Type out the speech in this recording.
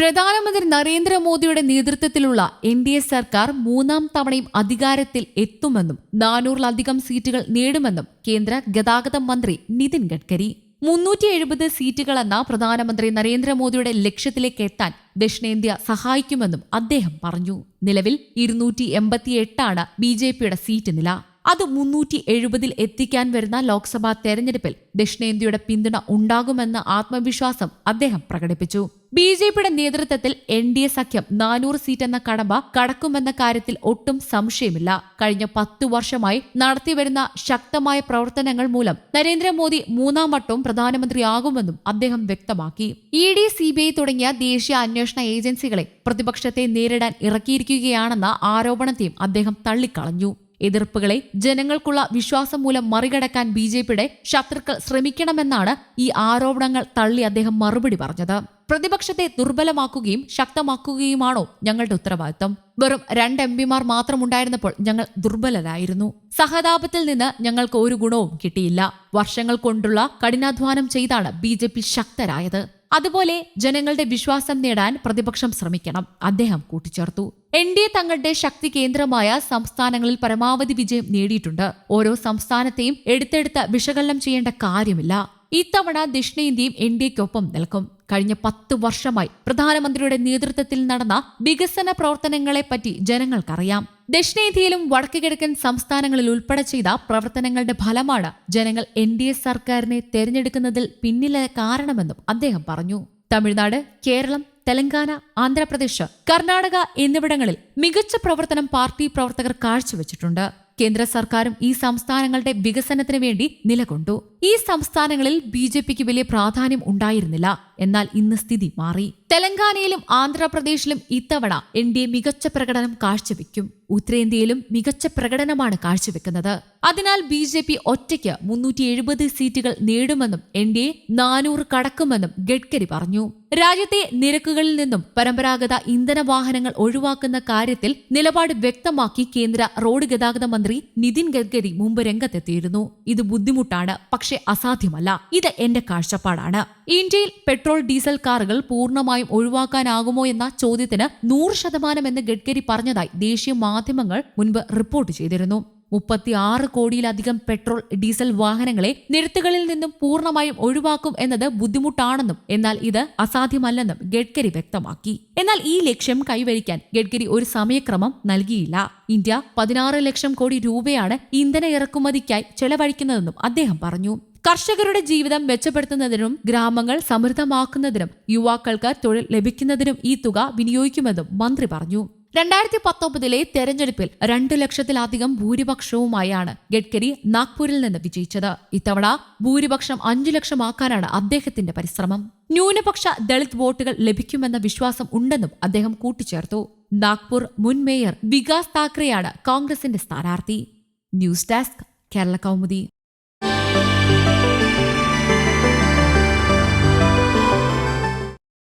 പ്രധാനമന്ത്രി നരേന്ദ്രമോദിയുടെ നേതൃത്വത്തിലുള്ള എൻ ഡി എ സർക്കാർ മൂന്നാം തവണയും അധികാരത്തിൽ എത്തുമെന്നും നാനൂറിലധികം സീറ്റുകൾ നേടുമെന്നും കേന്ദ്ര ഗതാഗത മന്ത്രി നിതിൻ ഗഡ്കരി. മുന്നൂറ്റി എഴുപത് സീറ്റുകളെന്ന പ്രധാനമന്ത്രി നരേന്ദ്രമോദിയുടെ ലക്ഷ്യത്തിലേക്ക് എത്താൻ ദക്ഷിണേന്ത്യ സഹായിക്കുമെന്നും അദ്ദേഹം പറഞ്ഞു. നിലവിൽ ഇരുന്നൂറ്റി എൺപത്തിയെട്ടാണ് ബി ജെ പിയുടെ സീറ്റ് നില. അത് മുന്നൂറ്റി എഴുപതിൽ എത്തിക്കാൻ വരുന്ന ലോക്സഭാ തെരഞ്ഞെടുപ്പിൽ ദക്ഷിണേന്ത്യയുടെ പിന്തുണ ഉണ്ടാകുമെന്ന ആത്മവിശ്വാസം അദ്ദേഹം പ്രകടിപ്പിച്ചു. ബി ജെ പിയുടെ നേതൃത്വത്തിൽ എൻ ഡി എ സഖ്യം നാനൂറ് സീറ്റ് എന്ന കടമ്പ കടക്കുമെന്ന കാര്യത്തിൽ ഒട്ടും സംശയമില്ല. കഴിഞ്ഞ പത്തു വർഷമായി നടത്തിവരുന്ന ശക്തമായ പ്രവർത്തനങ്ങൾ മൂലം നരേന്ദ്രമോദി മൂന്നാം വട്ടവും പ്രധാനമന്ത്രിയാകുമെന്നും അദ്ദേഹം വ്യക്തമാക്കി. E D C B I തുടങ്ങിയ ദേശീയ അന്വേഷണ ഏജൻസികളെ പ്രതിപക്ഷത്തെ നേരിടാൻ ഇറക്കിയിരിക്കുകയാണെന്ന ആരോപണത്തെയും അദ്ദേഹം തള്ളിക്കളഞ്ഞു. എതിർപ്പുകളെ ജനങ്ങൾക്കുള്ള വിശ്വാസം മൂലം മറികടക്കാൻ ബി ജെ പിയുടെ ശത്രുക്കൾ ശ്രമിക്കണമെന്നാണ് ഈ ആരോപണങ്ങൾ തള്ളി അദ്ദേഹം മറുപടി പറഞ്ഞത്. പ്രതിപക്ഷത്തെ ദുർബലമാക്കുകയും ശക്തമാക്കുകയുമാണോ ഞങ്ങളുടെ ഉത്തരവാദിത്തം വെറും രണ്ട് എം പിമാർ മാത്രമുണ്ടായിരുന്നപ്പോൾ ഞങ്ങൾ ദുർബലരായിരുന്നു. സഹതാപത്തിൽ നിന്ന് ഞങ്ങൾക്ക് ഒരു ഗുണവും കിട്ടിയില്ല. വർഷങ്ങൾ കൊണ്ടുള്ള കഠിനാധ്വാനം ചെയ്താണ് ബി ശക്തരായത്. അതുപോലെ ജനങ്ങളുടെ വിശ്വാസം നേടാൻ പ്രതിപക്ഷം ശ്രമിക്കണം. അദ്ദേഹം കൂട്ടിച്ചേർത്തു. എൻ ഡി എ തങ്ങളുടെ ശക്തി കേന്ദ്രമായ സംസ്ഥാനങ്ങളിൽ പരമാവധി വിജയം നേടിയിട്ടുണ്ട്. ഓരോ സംസ്ഥാനത്തെയും എടുത്തെടുത്ത് വിശകലനം ചെയ്യേണ്ട കാര്യമില്ല. ഇത്തവണ ദക്ഷിണേന്ത്യയും എൻ ഡി എക്കൊപ്പം നിൽക്കും. കഴിഞ്ഞ പത്ത് വർഷമായി പ്രധാനമന്ത്രിയുടെ നേതൃത്വത്തിൽ നടന്ന വികസന പ്രവർത്തനങ്ങളെപ്പറ്റി ജനങ്ങൾക്കറിയാം. ദക്ഷിണേന്ത്യയിലും വടക്ക് കിഴക്കൻ സംസ്ഥാനങ്ങളിൽ ഉൾപ്പെടെ ചെയ്ത പ്രവർത്തനങ്ങളുടെ ഫലമാണ് ജനങ്ങൾ എൻ ഡി എ സർക്കാരിനെ തെരഞ്ഞെടുക്കുന്നതിൽ പിന്നിലെ കാരണമെന്നും അദ്ദേഹം പറഞ്ഞു. തമിഴ്നാട് കേരളം തെലങ്കാന ആന്ധ്രാപ്രദേശ് കർണാടക എന്നിവിടങ്ങളിൽ മികച്ച പ്രവർത്തനം പാർട്ടി പ്രവർത്തകർ കാഴ്ചവെച്ചിട്ടുണ്ട്. കേന്ദ്ര സർക്കാരും ഈ സംസ്ഥാനങ്ങളുടെ വികസനത്തിന് വേണ്ടി നിലകൊണ്ടു. ഈ സംസ്ഥാനങ്ങളിൽ ബി ജെ പിക്ക് വലിയ പ്രാധാന്യം ഉണ്ടായിരുന്നില്ല. എന്നാൽ ഇന്ന് സ്ഥിതി മാറി. തെലങ്കാനയിലും ആന്ധ്രാപ്രദേശിലും ഇത്തവണ എൻ ഡി എ മികച്ച പ്രകടനം കാഴ്ചവെക്കും. ഉത്തരേന്ത്യയിലും മികച്ച പ്രകടനമാണ് കാഴ്ചവെക്കുന്നത്. അതിനാൽ ബി ജെ പി ഒറ്റയ്ക്ക് മുന്നൂറ്റി എഴുപത് സീറ്റുകൾ നേടുമെന്നും എൻ ഡി എ നാനൂറ് കടക്കുമെന്നും ഗഡ്കരി പറഞ്ഞു. രാജ്യത്തെ നിരക്കുകളിൽ നിന്നും പരമ്പരാഗത ഇന്ധന വാഹനങ്ങൾ ഒഴിവാക്കുന്ന കാര്യത്തിൽ നിലപാട് വ്യക്തമാക്കി കേന്ദ്ര റോഡ് ഗതാഗത മന്ത്രി നിതിൻ ഗഡ്കരി മുമ്പ് രംഗത്തെത്തിയിരുന്നു. ഇത് ബുദ്ധിമുട്ടാണ്. പക്ഷെ അസാധ്യമല്ല. ഇത് എന്റെ കാഴ്ചപ്പാടാണ്. ഇന്ത്യയിൽ പെട്രോൾ ഡീസൽ കാറുകൾ പൂർണമായും ഒഴിവാക്കാനാകുമോ എന്ന ചോദ്യത്തിന് നൂറ് ശതമാനം എന്ന് ഗഡ്കരി പറഞ്ഞതായി ദേശീയ മാധ്യമങ്ങൾ മുൻപ് റിപ്പോർട്ട് ചെയ്തിരുന്നു. മുപ്പത്തിയാറ് കോടിയിലധികം പെട്രോൾ ഡീസൽ വാഹനങ്ങളെ നിരത്തുകളിൽ നിന്നും പൂർണമായും ഒഴിവാക്കും എന്നത് ബുദ്ധിമുട്ടാണെന്നും എന്നാൽ ഇത് അസാധ്യമല്ലെന്നും ഗഡ്കരി വ്യക്തമാക്കി. എന്നാൽ ഈ ലക്ഷ്യം കൈവരിക്കാൻ ഗഡ്കരി ഒരു സമയക്രമം നൽകിയില്ല. ഇന്ത്യ പതിനാറ് ലക്ഷം കോടി രൂപയാണ് ഇന്ധന ഇറക്കുമതിക്കായി ചെലവഴിക്കുന്നതെന്നും അദ്ദേഹം പറഞ്ഞു. കർഷകരുടെ ജീവിതം മെച്ചപ്പെടുത്തുന്നതിനും ഗ്രാമങ്ങൾ സമൃദ്ധമാക്കുന്നതിനും യുവാക്കൾക്ക് തൊഴിൽ ലഭിക്കുന്നതിനും ഈ തുക വിനിയോഗിക്കുമെന്നും മന്ത്രി പറഞ്ഞു. രണ്ടായിരത്തി പത്തൊമ്പതിലെ തെരഞ്ഞെടുപ്പിൽ രണ്ടു ലക്ഷത്തിലധികം ഭൂരിപക്ഷവുമായാണ് ഗഡ്കരി നാഗ്പൂരിൽ നിന്ന് വിജയിച്ചത്. ഇത്തവണ ഭൂരിപക്ഷം അഞ്ചു ലക്ഷമാക്കാനാണ് അദ്ദേഹത്തിന്റെ പരിശ്രമം. ന്യൂനപക്ഷ ദളിത് വോട്ടുകൾ ലഭിക്കുമെന്ന വിശ്വാസം ഉണ്ടെന്നും അദ്ദേഹം കൂട്ടിച്ചേർത്തു. നാഗ്പൂർ മുൻ മേയർ വികാസ് താക്കറെയാണ് കോൺഗ്രസിന്റെ സ്ഥാനാർത്ഥി. News desk Kerala Kaumudi.